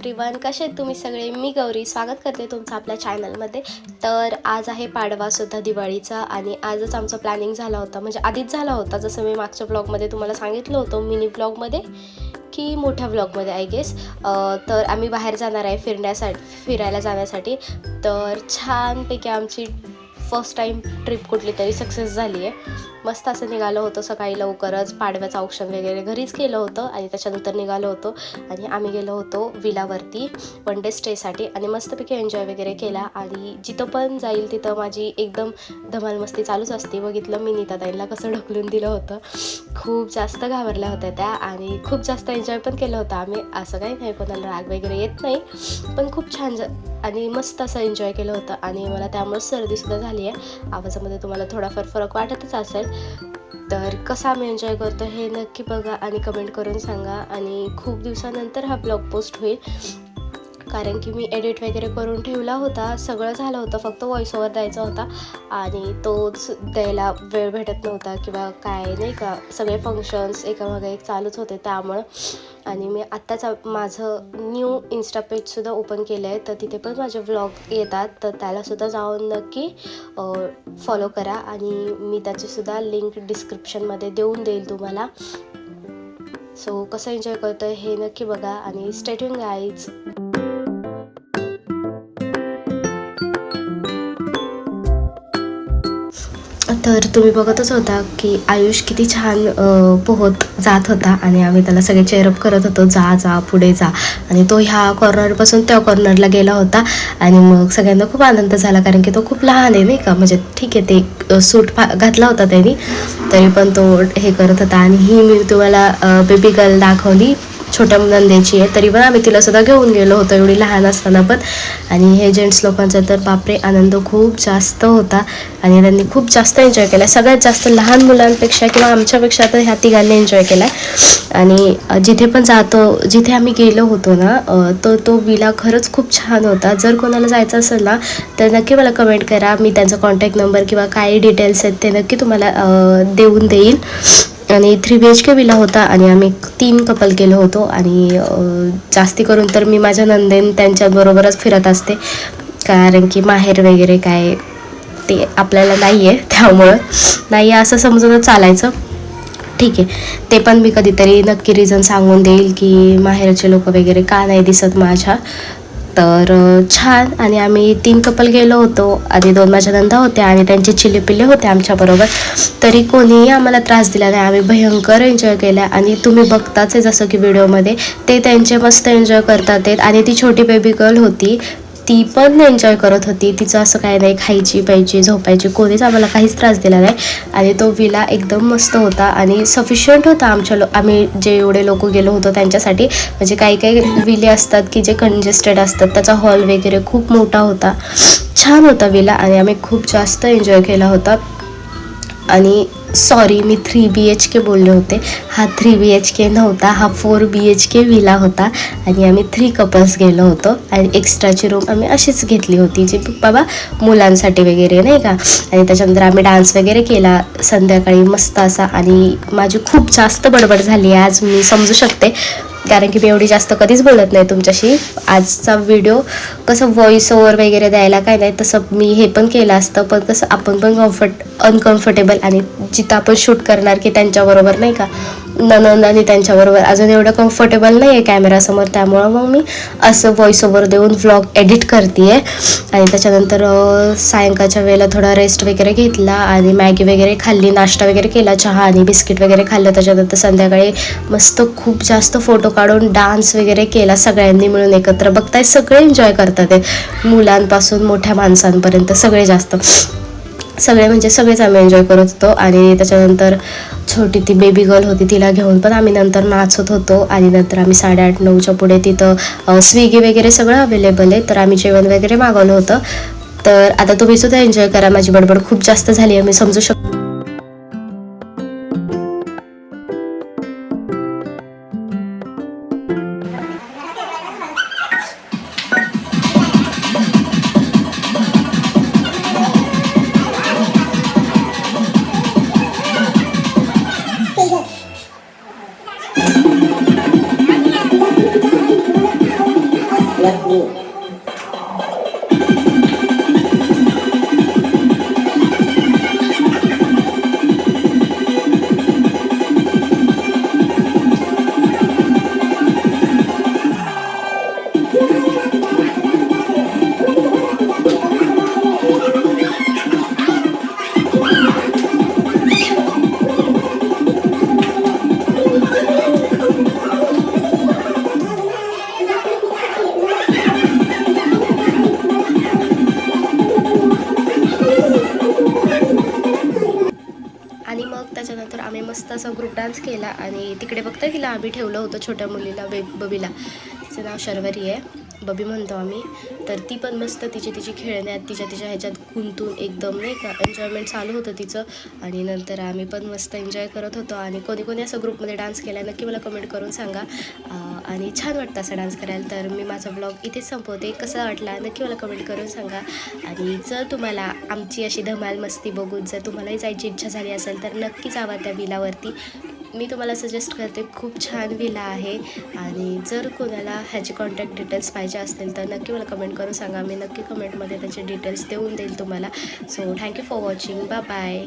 Everyone कसे आहेत तुम्ही सगळे? मी गौरी. स्वागत करते तुमचं आपल्या चॅनलमध्ये तर आज आहे पाडवासुद्धा दिवाळीचा आणि आजच आमचं प्लॅनिंग झाला होता. म्हणजे आधीच झाला होता. जसं मी मागच्या ब्लॉगमध्ये तुम्हाला सांगितलं होतं मिनी ब्लॉगमध्ये की मोठ्या ब्लॉगमध्ये आय गेस तर आम्ही बाहेर जाणार आहे फिरण्यासाठी फिरायला जाण्यासाठी. तर छानपैकी आमची फर्स्ट टाईम ट्रिप कुठली तरी सक्सेस झाली आहे मस्त असं निघालं होतं सकाळी लवकरच पाडव्याचं औक्षण वगैरे घरीच केलं होतं आणि त्याच्यानंतर निघालो होतो आणि आम्ही गेलो होतो विलावरती वन डे स्टेसाठी आणि मस्तपैकी एन्जॉय वगैरे केला आणि जिथं पण जाईल तिथं माझी एकदम धमाल मस्ती चालूच असते. बघितलं मी नीताताईंना कसं ढकलून दिलं होतं. खूप जास्त घाबरल्या होत्या त्या आणि खूप जास्त एन्जॉय पण केलं होतं. आम्ही असं काही नाही कोणाला राग वगैरे येत नाही. पण खूप छान जा आणि मस्त असं एन्जॉय केलं होतं. आणि मला त्यामुळे सर्दीसुद्धा झाली आहे. आवाजामध्ये तुम्हाला थोडाफार फरक वाटतच असेल. तर कसा आम्ही एन्जॉय करतो हे नक्की बघा आणि कमेंट करून सांगा. आणि खूप दिवसानंतर हा ब्लॉग पोस्ट होईल. कारण की मी एडिट वगैरे करून ठेवला होता. सगळं झालं होतं. फक्त व्हॉइस ओव्हर द्यायचा होता. आणि तोच द्यायला वेळ भेटत नव्हता किंवा काय नाही का सगळे फंक्शन्स एकामागे एक चालूच होते त्यामुळं. आणि मी आत्ताच माझं न्यू इन्स्टा पेजसुद्धा ओपन केलं आहे तर तिथे पण माझे व्लॉग येतात. तर त्यालासुद्धा जाऊन नक्की फॉलो करा. आणि मी त्याचीसुद्धा लिंक डिस्क्रिप्शनमध्ये देऊन देईल तुम्हाला. सो कसं एन्जॉय करतो आहे हे नक्की बघा. आणि स्टेट्यून गाईज तर तुम्ही बघतच होता की आयुष किती छान पोहत जात होता आणि आम्ही त्याला सगळे चेअरअप करत होतो जा जा पुढे जा. आणि तो ह्या कॉर्नरपासून त्या कॉर्नरला गेला होता आणि मग सगळ्यांना खूप आनंद झाला कारण की तो खूप लहान आहे नाही का? म्हणजे ठीक आहे ते सूट फा घातला होता त्यांनी. तरी पण तो हे करत होता आणि ही मी तुम्हाला बेबी गर्ल दाखवली. छोट्या नंद्याची आहे तरी पण आम्ही तिला सुद्धा घेऊन गेलो होतो एवढी लहान असताना पण. आणि हे जेंट्स लोकांचा तर बापरे आनंद खूप जास्त होता. आणि त्यांनी खूप जास्त एन्जॉय केला. सगळ्यात जास्त लहान मुलांपेक्षा किंवा आमच्यापेक्षा तर ह्या तिघांनी एन्जॉय केला. आणि जिथे पण जातो जिथे आम्ही गेलो होतो ना तो तो विला खरंच खूप छान होता. जर कोणाला जायचं असेल ना तर नक्की मला कमेंट करा. मी त्यांचा कॉन्टॅक्ट नंबर किंवा काही डिटेल्स आहेत ते नक्की तुम्हाला देऊन देईल. आणि three B H K villa होता आणि आम्ही तीन कपल केलो होतो आणि जास्ती करून तर मी माझ्या नंदेन त्यांच्याबरोबरच फिरत असते. कारण की माहेर वगैरे काय ते आपल्याला नाही आहे त्यामुळं नाही आहे असं समजूनच चालायचं. ठीक आहे. ते पण मी कधीतरी नक्की रिझन सांगून देईल की माहेरचे लोक वगैरे का नाही दिसत माझ्या. तर छान. आणि आम्ही तीन कपल गेलो होतो. आणि दोन माझ्या नंदा होत्या आणि त्यांचे चिल्ले पिल्ले होते आमच्याबरोबर तरी कोणीही आम्हाला त्रास दिला नाही. आम्ही भयंकर एन्जॉय केला. आणि तुम्ही बघताच आहे जसं की व्हिडिओमध्ये ते त्यांचे मस्त एन्जॉय करतात. आहेत आणि ती छोटी बेबी गर्ल होती. ती पण एन्जॉय करत होती. तिचं असं काय नाही खायची प्यायची झोपायची कोणीच आम्हाला काहीच त्रास दिला नाही. आणि तो विला एकदम मस्त होता आणि सफिशियंट होता आमच्या लो आम्ही जे एवढे लोक गेलो होतो त्यांच्यासाठी. म्हणजे काही काही विले असतात की जे कंजेस्टेड असतात. त्याचा हॉल वगैरे खूप मोठा होता. छान होता विला आणि आम्ही खूप जास्त एन्जॉय केला होता. आणि सॉरी मी थ्री बी एच के बोलले होते. हा थ्री बी एच के नव्हता हा four B H K villa होता. आणि आम्ही थ्री कपल्स गेलो होतो. आणि एक्स्ट्राची रूम आम्ही अशीच घेतली होती जी बाबा मुलांसाठी वगैरे नाही का? आणि त्याच्यानंतर आम्ही डान्स वगैरे केला. संध्याकाळी मस्त असा आणि माझी खूप जास्त बडबड झाली आहे आज मी समजू शकते. कारण की मी एवढी जास्त कधीच बोलत नाही तुमच्याशी. आजचा व्हिडिओ कसं व्हॉइस ओव्हर वगैरे द्यायला काय नाही तसं मी हे पण केलं असतं पण कसं आपण पण कम्फर्ट अनकम्फर्टेबल आणि जिथं आपण शूट करणार की त्यांच्याबरोबर नाही का? ननंद आणि त्यांच्याबरोबर अजून एवढं कम्फर्टेबल नाही आहे कॅमेरासमोर त्यामुळं मग मी असं व्हॉइस ओव्हर देऊन व्लॉग एडिट करते आणि त्याच्यानंतर सायंकाळच्या वेळेला थोडा रेस्ट वगैरे घेतला आणि मॅगी वगैरे खाल्ली नाश्ता वगैरे केला चहा आणि बिस्किट वगैरे खाल्लं. त्याच्यानंतर संध्याकाळी मस्त खूप जास्त फोटो काढून डान्स वगैरे केला सगळ्यांनी मिळून एकत्र. बघताय सगळे एन्जॉय करतात मुलांपासून मोठ्या माणसांपर्यंत सगळे जास्त. सगळे म्हणजे सगळेच आम्ही एन्जॉय करत होतो आणि त्याच्यानंतर छोटी ती बेबी गर्ल होती तिला घेऊन पण आम्ही नंतर नाचत होतो आणि नंतर आम्ही साडेआठ नऊच्या पुढे तिथं स्विगी वगैरे सगळं अवेलेबल आहे. तर आम्ही जेवण वगैरे मागवलं होतं. तर आता तुम्ही सुद्धा एन्जॉय करा. माझी बडबड खूप जास्त झाली आहे. मी समजू शकतो. 하고 मस्त असा ग्रुप डान्स केला आणि तिकडे बघता तिला आम्ही ठेवलं होतं छोट्या मुलीला बे बबीला. तिचं नाव शर्वरी आहे. बबी म्हणतो आम्ही तर ती पण मस्त तिची तिची खेळण्यात तिच्या तिच्या ह्याच्यात गुंतून एकदम नाही का एन्जॉयमेंट चालू होतं तिचं. आणि नंतर आम्ही पण मस्त एन्जॉय करत होतो. आणि कोणी कोणी असं ग्रुपमध्ये डान्स केला नक्की मला कमेंट करून सांगा. आणि छान वाटतं असं डान्स करायला. तर मी माझा ब्लॉग इथेच संपवते. कसा वाटला नक्की मला कमेंट करून सांगा. आणि जर तुम्हाला आमची अशी धमाल मस्ती बघून जर तुम्हालाही जायची इच्छा झाली असेल तर नक्की जावा त्या विलावरती मी तुम्हाला सजेस्ट करते खूप छान विला आहे. आणि जर कोणाला ह्याचे कॉन्टॅक्ट डिटेल्स पाहिजे असतील तर नक्की मला कमेंट करून सांगा. मी नक्की कमेंटमध्ये त्याचे डिटेल्स देऊन देईल तुम्हाला. So thank you for watching bye bye